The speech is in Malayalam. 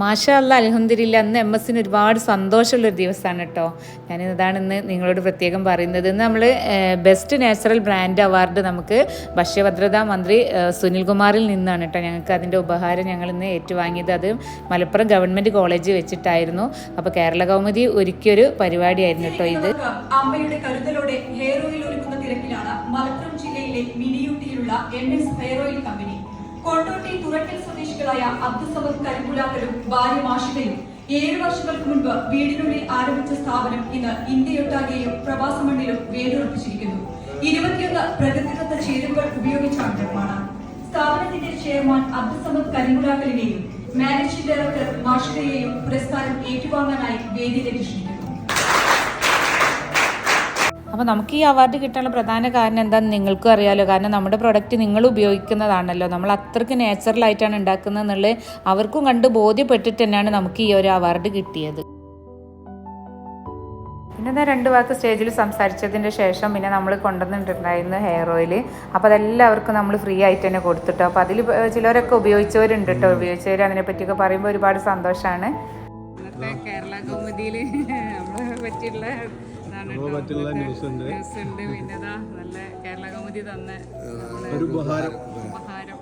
മാഷാ അല്ല അന്ന് എം എസിന് ഒരുപാട് സന്തോഷമുള്ളൊരു ദിവസമാണ് കേട്ടോ. ഞാൻ ഇതാണ് ഇന്ന് നിങ്ങളോട് പ്രത്യേകം പറയുന്നത്. ഇന്ന് നമ്മൾ ബെസ്റ്റ് നാച്ചുറൽ ബ്രാൻഡ് അവാർഡ് നമുക്ക് ഭക്ഷ്യഭദ്രതാ മന്ത്രി സുനിൽകുമാറിൽ നിന്നാണ് കേട്ടോ ഞങ്ങൾക്ക് അതിന്റെ ഉപഹാരം ഞങ്ങൾ ഇന്ന് ഏറ്റുവാങ്ങിയത്. അത് മലപ്പുറം ഗവൺമെന്റ് കോളേജ് വെച്ചിട്ടായിരുന്നു. അപ്പോൾ കേരള കൗമുദി ഒരുക്കിയൊരു പരിപാടിയായിരുന്നു കേട്ടോ ഇത്. അമ്മയുടെ കരുതലോടെ ഹെയർ ഓയിൽ ഒരുക്കുന്ന തിരക്കിലാണ് മലപ്പുറം ജില്ലയിലെ മിനിയൂട്ടിയിലുള്ള N S hair oil company. Kondotty Thurakkal സ്വദേശികളായ അബ്ദുസമദ് കരിപ്പുലാക്കലും ഭാര്യ മാഷികയും ഏഴ് വർഷങ്ങൾക്ക് മുൻപ് വീടിനുള്ളിൽ ആരംഭിച്ച സ്ഥാപനം ഇന്ന് ഇന്ത്യയൊട്ടാകെയും പ്രവാസ മണ്ണിലും വേരുറപ്പിച്ചിരിക്കുന്നു ഇരുപത്തിയൊന്ന് പ്രകൃതിദത്ത ചേരുവകൾ ഉപയോഗിച്ചാണ് നിർമ്മാണം. സ്ഥാപനത്തിന്റെ ചെയർമാൻ അബ്ദുസമദ് കരിമുലാക്കലിനെയും മാനേജിംഗ് ഡയറക്ടർ മാഷികയെയും പുരസ്കാരം ഏറ്റുവാങ്ങാനായി വേദിയിലേക്ക് ക്ഷണിക്കുന്നു അപ്പോൾ നമുക്ക് ഈ അവാർഡ് കിട്ടാനുള്ള പ്രധാന കാരണം എന്താണെന്ന് നിങ്ങൾക്കും അറിയാമല്ലോ കാരണം നമ്മുടെ പ്രൊഡക്റ്റ് നിങ്ങൾ ഉപയോഗിക്കുന്നതാണല്ലോ. നമ്മൾ അത്രയ്ക്ക് നാച്ചുറലായിട്ടാണ് ഉണ്ടാക്കുന്നത് എന്നുള്ളത് അവർക്കും കണ്ട് ബോധ്യപ്പെട്ടിട്ട് തന്നെയാണ് നമുക്ക് ഈ ഒരു അവാർഡ് കിട്ടിയത്. പിന്നെ ഞാൻ രണ്ട് വാക്ക് സ്റ്റേജിൽ സംസാരിച്ചതിന്റെ ശേഷം പിന്നെ നമ്മൾ കൊണ്ടുവന്നിട്ടുണ്ടായിരുന്നു ഹെയർ ഓയിൽ അപ്പോൾ അതെല്ലാവർക്കും നമ്മൾ ഫ്രീ ആയിട്ട് തന്നെ കൊടുത്തിട്ടോ. അപ്പോൾ അതിൽ ചിലരൊക്കെ ഉപയോഗിച്ചവരുണ്ട് കേട്ടോ ഉപയോഗിച്ചവർ അതിനെപ്പറ്റിയൊക്കെ പറയുമ്പോൾ ഒരുപാട് സന്തോഷമാണ് കേരള കൗമുദിയിൽ നമ്മളെ പറ്റിയുള്ള പറ്റിയുള്ള ന്യൂസ് ഉണ്ട് ഉണ്ട് പിന്നെ നല്ല കേരള കൗമുദി തന്ന ഒരു ഉപഹാരം. ഉപഹാരം.